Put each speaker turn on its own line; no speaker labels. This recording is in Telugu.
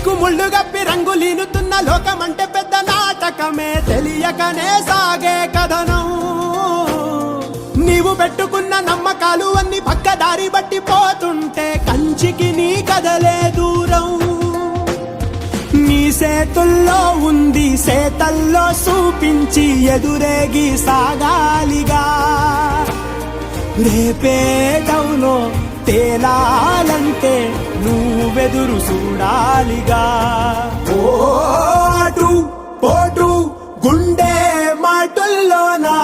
సిగ్గు ముళ్ళు గప్పి రంగులీనుతున్న లోకమంటే పెద్ద నాటకమే. తెలియకనే సాగే కథనం. నీవు పెట్టుకున్న నమ్మకాలు అన్ని పక్కదారి బట్టి పోతుంటే కంచికి నీ కదలే దూరం. నీ సేతుల్లో ఉంది సేతల్లో చూపించి ఎదురేగి సాగాలిగా. రేపేటవులో తేలాలంటే వెదురు చూడాలిగా ఓటు పోటు గుండె మాటల్లోనా?